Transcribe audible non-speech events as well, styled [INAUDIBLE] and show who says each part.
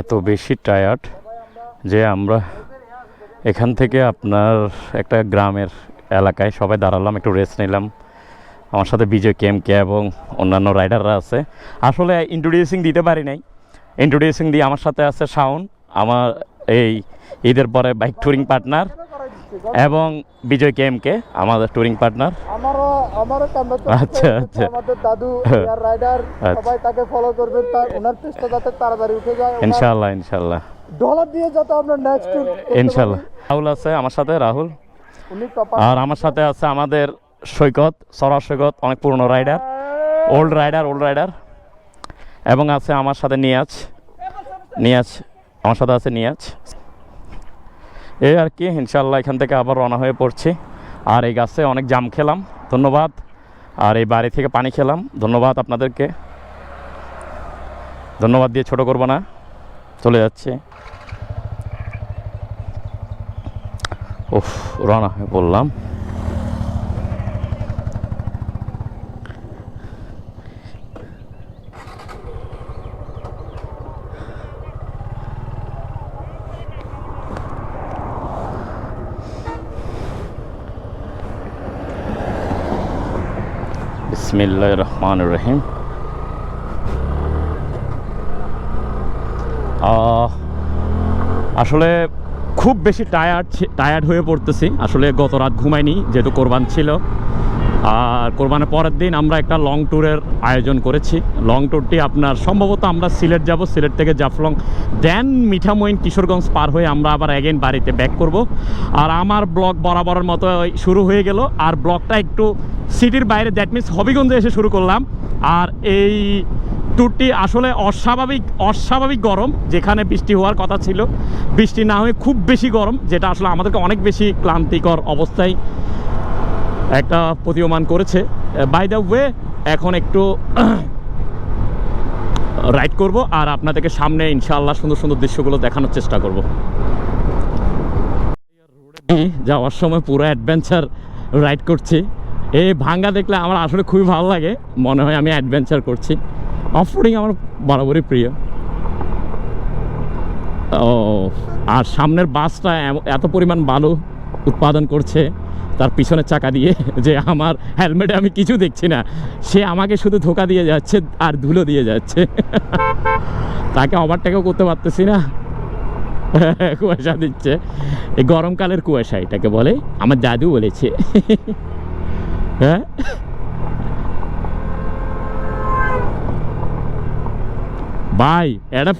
Speaker 1: এত বেশি টায়ার্ড যে আমরা এখান থেকে আপনার একটা গ্রামের এলাকায় সবাই দাঁড়ালাম, একটু রেস্ট নিলাম। আমার সাথে বিজয় কেম কে এবং অন্যান্য রাইডাররা আছে। আসলে ইন্ট্রোডিউসিং দিতে পারি নাই। ইন্ট্রোডিউসিং দিয়ে আমার সাথে আছে শাওন, আমার এই ঈদের পরে বাইক ট্যুরিং পার্টনার এবং বিজয় কেম কে আমাদের ট্যুরিং পার্টনার
Speaker 2: আমারও আমারও
Speaker 1: আচ্ছা, আচ্ছা।
Speaker 2: আমাদের দাদু। রাইডার
Speaker 1: আচ্ছা।
Speaker 2: সবাই তাকে ফলো করবেন তার ওনার যাতে তাড়াতাড়ি উঠে যায় ওনার
Speaker 1: ইনশাল্লাহ ইনশাল্লাহ
Speaker 2: ডলার দিয়ে যাতে আমরা নেক্সট
Speaker 1: ইনশাল্লাহ রাহুল আছে আমার সাথে রাহুল। আর আমার সাথে আছে আমাদের সৈকত সরার সৈকত অনেক পুরনো rider old rider old rider এবং আছে আমার সাথে নিয়াজ। নিয়াজ আমার সাথে আছে নিয়াজ। এই আর কি ইনশাল্লাহ এখান থেকে আবার রওনা হয়ে পড়ছি। আর এই গাছে অনেক জাম খেলাম, ধন্যবাদ। আর এই বাড়ি থেকে পানি খেলাম, ধন্যবাদ আপনাদেরকে। ধন্যবাদ দিয়ে ছোট করব না, চলে যাচ্ছে। উফ, রওনা হয়ে পড়লাম। বিসমিল্লাহ রহমান রহিম আসলে খুব বেশি টায়ার্ড টায়ার্ড হয়ে পড়তেছি। আসলে গত রাত ঘুমাইনি, যেহেতু কোরবান ছিল। আর কোরবানের পরের দিন আমরা একটা লং ট্যুরের আয়োজন করেছি। লং ট্যুরটি আপনার সম্ভবত আমরা সিলেট যাব, সিলেট থেকে জাফলং দেন মিঠামইন কিশোরগঞ্জ পার হয়ে আমরা আবার অ্যাগেন বাড়িতে ব্যাক করব। আর আমার ব্লগ বরাবরের মতো শুরু হয়ে গেল। আর ব্লগটা একটু সিটির বাইরে দ্যাট মিনস হবিগঞ্জে এসে শুরু করলাম। আর এই ট্যুরটি আসলে অস্বাভাবিক অস্বাভাবিক গরম, যেখানে বৃষ্টি হওয়ার কথা ছিল। বৃষ্টি না হয়ে খুব বেশি গরম, যেটা আসলে আমাদেরকে অনেক বেশি ক্লান্তিকর অবস্থায় একটা প্রতীয়মান করেছে। বাই দ্য ওয়ে এখন একটু [CLEARS THROAT] রাইড করব আর আপনাদেরকে সামনে ইনশাআল্লাহ সুন্দর সুন্দর দৃশ্যগুলো দেখানোর চেষ্টা করব। যাওয়ার সময় পুরো অ্যাডভেঞ্চার রাইড করছি। এই ভাঙ্গা দেখলে আমার আসলে খুবই ভালো লাগে। মনে হয় আমি অ্যাডভেঞ্চার করছি। অফ রোডিং আমার বরাবরই প্রিয়। ও, আর সামনের বাসটা এত পরিমাণ বালু। উৎপাদন করছে, তার পিছনের চাকা দিয়ে যে আমার হেলমেটে আমি কিছু দেখছি না, সে আমাকে শুধু ধোকা দিয়ে যাচ্ছে আর ধুলো দিয়ে যাচ্ছে। তাকে ওভারটেকও করতে পারতেছি না। কুয়াশা দিচ্ছে। এই গরমকালের কুয়াশা এটাকে বলে, আমার দাদু বলেছে। হ্যাঁ? ভাই, এটা